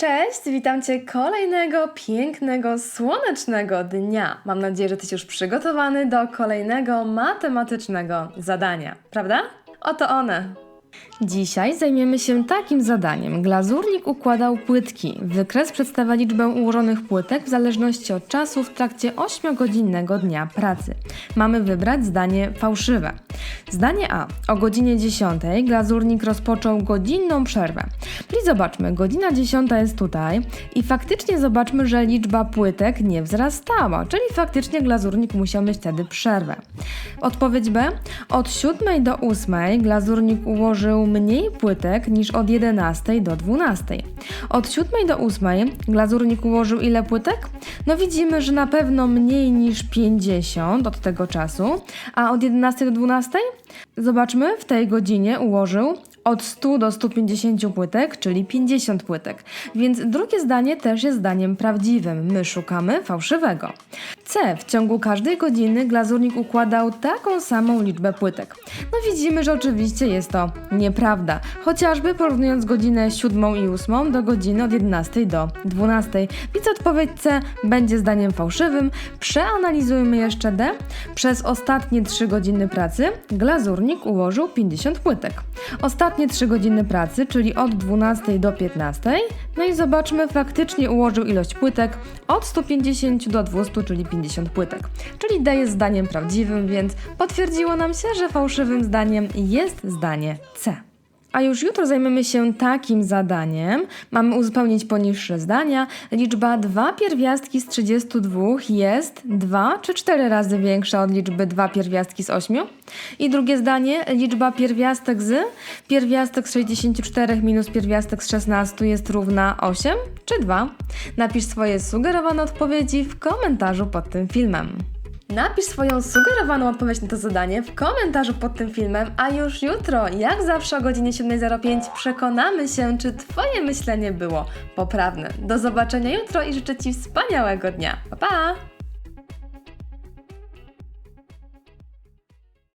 Cześć, witam Cię kolejnego pięknego, słonecznego dnia. Mam nadzieję, że Jesteś już przygotowany do kolejnego matematycznego zadania, prawda? Oto one. Dzisiaj zajmiemy się takim zadaniem. Glazurnik układał płytki. Wykres przedstawia liczbę ułożonych płytek w zależności od czasu w trakcie 8-godzinnego dnia pracy. Mamy wybrać zdanie fałszywe. Zdanie A. O godzinie 10 glazurnik rozpoczął godzinną przerwę. Czyli zobaczmy, godzina 10 jest tutaj i faktycznie zobaczmy, że liczba płytek nie wzrastała, czyli faktycznie glazurnik musiał mieć wtedy przerwę. Odpowiedź B. Od 7 do 8 glazurnik ułożył mniej płytek niż od 11 do 12. Od 7 do 8 glazurnik ułożył ile płytek? No widzimy, że na pewno mniej niż 50 od tego czasu, a od 11 do 12? Zobaczmy, w tej godzinie ułożył od 100 do 150 płytek, czyli 50 płytek. Więc drugie zdanie też jest zdaniem prawdziwym. My szukamy fałszywego. C. W ciągu każdej godziny glazurnik układał taką samą liczbę płytek. No widzimy, że oczywiście jest to nieprawda. Chociażby porównując godzinę 7 i 8 do godziny od 11 do 12. Więc odpowiedź C będzie zdaniem fałszywym. Przeanalizujmy jeszcze D. Przez ostatnie 3 godziny pracy glazurnik ułożył 50 płytek. Ostatnie 3 godziny pracy, czyli od 12 do 15. No i zobaczmy, faktycznie ułożył ilość płytek od 150 do 200, czyli 50 płytek. Czyli D jest zdaniem prawdziwym, więc potwierdziło nam się, że fałszywym zdaniem jest zdanie C. A już jutro zajmiemy się takim zadaniem. Mamy uzupełnić poniższe zdania. Liczba 2 pierwiastki z 32 jest 2 czy 4 razy większa od liczby 2 pierwiastki z 8. I drugie zdanie, liczba pierwiastek z pierwiastek z 64 minus pierwiastek z 16 jest równa 8 czy 2. Napisz swoje sugerowane odpowiedzi w komentarzu pod tym filmem. Napisz swoją sugerowaną odpowiedź na to zadanie w komentarzu pod tym filmem, a już jutro, jak zawsze o godzinie 7.05 przekonamy się, czy Twoje myślenie było poprawne. Do zobaczenia jutro i życzę Ci wspaniałego dnia. Pa, pa!